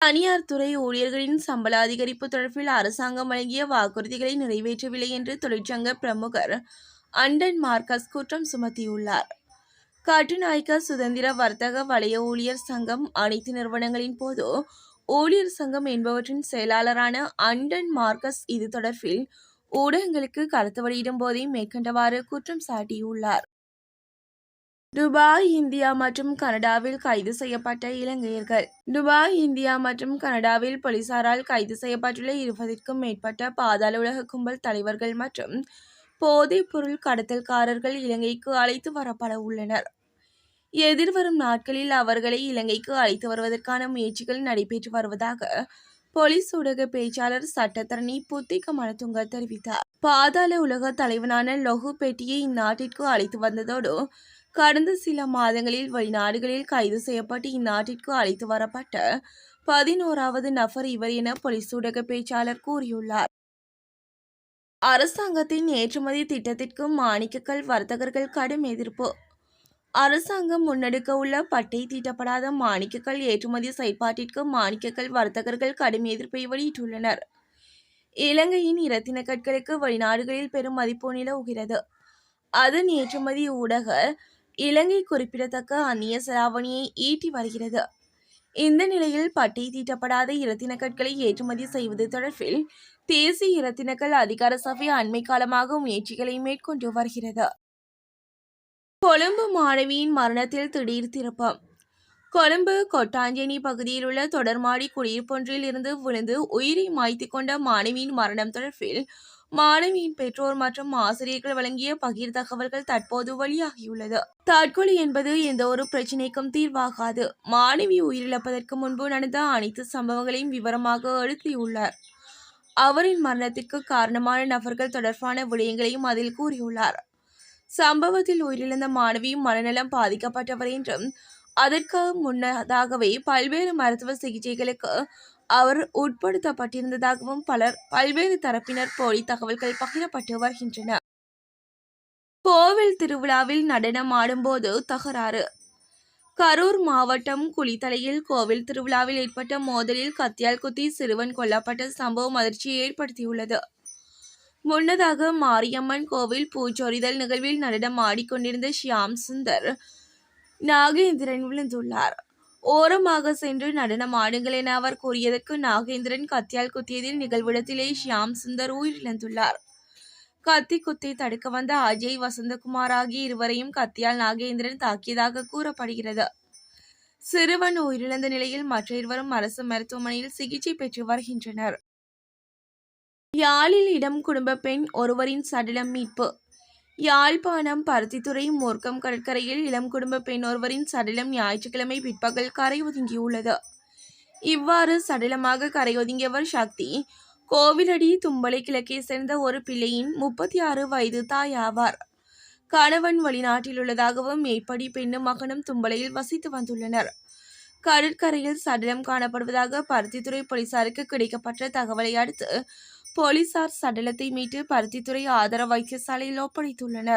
தனியார் துறை ஊழியர்களின் சம்பள அதிகரிப்பு தொடர்பில் அரசாங்கம் வழங்கிய வாக்குறுதிகளை நிறைவேற்றவில்லை என்று தொழிற்சங்க பிரமுகர் அண்டன் மார்க்கஸ் குற்றம் சுமத்தியுள்ளார். கட்டுநாயக்க சுதந்திர வர்த்தக வலய ஊழியர் சங்கம் அனைத்து நிறுவனங்களின் போது ஊழியர் சங்கம் என்பவற்றின் செயலாளரான அண்டன் மார்க்கஸ் இது தொடர்பில் ஊடகங்களுக்கு கருத்து வெளியிடும் போதே மேற்கண்டவாறு குற்றம் சாட்டியுள்ளார். துபாய் இந்தியா மற்றும் கனடாவில் கைது செய்யப்பட்ட இலங்கையர்கள். துபாய் இந்தியா மற்றும் கனடாவில் போலீசாரால் கைது செய்யப்பட்டுள்ள இருபதிற்கும் மேற்பட்ட பாதாள உலக கும்பல் தலைவர்கள் மற்றும் போதைப் பொருள் கடத்தல்காரர்கள் இலங்கைக்கு அழைத்து வரப்பட உள்ளனர். எதிர்வரும் நாட்களில் அவர்களை இலங்கைக்கு அழைத்து வருவதற்கான முயற்சிகள் நடைபெற்று வருவதாக போலீஸ் ஊடக பேச்சாளர் சட்டத்தரணி புத்திக மனதுங்க தெரிவித்தார். பாதாள உலக தலைவனான லொஹு பெட்டியை இந்நாட்டிற்கு அழைத்து வந்ததோடு கடந்த சில மாதங்களில் வெளிநாடுகளில் கைது செய்யப்பட்டு இந்நாட்டிற்கு அழைத்து வரப்பட்ட பதினோராவது நபர் இவர் என போலீஸ் ஊடக பேச்சாளர் கூறியுள்ளார். அரசாங்கத்தின் ஏற்றுமதி திட்டத்திற்கு மாணிக்கக்கல் வர்த்தகர்கள் கடும் எதிர்ப்பு. அரசாங்கம் முன்னெடுக்க உள்ள பட்டை தீட்டப்படாத மாணிக்கக்கல் ஏற்றுமதி செயற்பாட்டிற்கு மாணிக்கக்கல் வர்த்தகர்கள் கடும் எதிர்ப்பை வெளியிட்டுள்ளனர். இலங்கையின் இரத்தின கற்களுக்கு வெளிநாடுகளில் பெரும் மதிப்பு நிலவுகிறது. அதன் ஏற்றுமதி ஊடக இலங்கை குறிப்பிடத்தக்க அந்நிய செலாவணியை ஈட்டி வருகிறது. இந்த நிலையில் பட்டி தீட்டப்படாத இரத்தின கற்களை ஏற்றுமதி செய்வது தொடர்பில் தேசிய இரத்தினக்கல் அதிகார சபை அண்மை காலமாக முயற்சிகளை மேற்கொண்டு வருகிறது. கொழும்பு மாணவியின் மரணத்தில் திடீர் திருப்பம். கொழும்பு கொட்டாஞ்சேனி பகுதியில் உள்ள தொடர்மாடி குடியிருப்பொன்றில் இருந்து விழுந்து உயிரை மாய்த்து கொண்ட மாணவியின் மரணம் தொடர்பில் மாணவியின் பெற்றோர் மற்றும் ஆசிரியர்கள் வழங்கிய பகிர் தகவல்கள் தற்போது வெளியாகியுள்ளது. தற்கொலை என்பது எந்த ஒரு பிரச்சினைக்கும் தீர்வாகாது. மாணவி உயிரிழப்பதற்கு முன்பு நடந்த அனைத்து சம்பவங்களையும் விவரமாக எழுதியுள்ளார் அவரின் மரணத்திற்கு காரணமான நபர்கள் தொடர்பான விடயங்களையும் அதில் கூறியுள்ளார். சம்பவத்தில் உயிரிழந்த மாணவி மனநலம் பாதிக்கப்பட்டவர் என்றும் அதற்கு முன்னதாகவே பல்வேறு மருத்துவ சிகிச்சைகளுக்கு அவர் உட்படுத்தப்பட்டிருந்ததாகவும் பலர் பல்வேறு தரப்பினர் போலி தகவல்கள் பகிரப்பட்டு வருகின்றன கோவில் திருவிழாவில் நடனம் ஆடும்போது தகராறு. கரூர் மாவட்டம் குளித்தலையில் கோவில் திருவிழாவில் ஏற்பட்ட மோதலில் கத்தியால் குத்தி சிறுவன் கொல்லப்பட்ட சம்பவம் அதிர்ச்சியை ஏற்படுத்தியுள்ளது. முன்னதாக மாரியம்மன் கோவில் பூச்சொரிதல் நிகழ்வில் நடனம் ஆடிக்கொண்டிருந்த ஷியாம் சுந்தர் நாகேந்திரன் விழுந்துள்ளார். ஓரமாக சென்று நடனம் ஆடுங்கள் என அவர் கூறியதற்கு நாகேந்திரன் கத்தியால் குத்தியதில் நிகழ்விடத்திலே ஷியாம் சுந்தர் உயிரிழந்துள்ளார். கத்தி குத்தி தடுக்க வந்த அஜய் வசந்தகுமார் ஆகிய இருவரையும் கத்தியால் நாகேந்திரன் தாக்கியதாக கூறப்படுகிறது. சிறுவன் உயிரிழந்த நிலையில் மற்ற இருவரும் அரசு மருத்துவமனையில் சிகிச்சை பெற்று வருகின்றனர். யாழில் இடம் குடும்ப பெண் ஒருவரின் சடலம் மீட்பு. யாழ்ப்பாணம் பருத்தித்துறை மூர்க்கம் கடற்கரையில் இளம் குடும்ப பெண் ஒருவரின் சடலம் ஞாயிற்றுக்கிழமை பிற்பகல் கரை ஒதுங்கியுள்ளது. இவ்வாறு சடலமாக கரை ஒதுங்கியவர் சக்தி கோவிலடி தும்பலை கிழக்கே சேர்ந்த ஒரு பிள்ளையின் முப்பத்தி ஆறு வயது தாய் ஆவார். கணவன் வெளிநாட்டில் உள்ளதாகவும் மேற்படி பெண்ணும் மகனும் தும்பலையில் வசித்து வந்துள்ளனர். கடற்கரையில் சடலம் காணப்படுவதாக பருத்தித்துறை போலீசாருக்கு கிடைக்கப்பட்ட தகவலை அடுத்து போலீசார் சடலத்தை மீட்டு பருத்தித்துறை ஆதார வைத்தியசாலையில் ஒப்படைத்துள்ளனர்.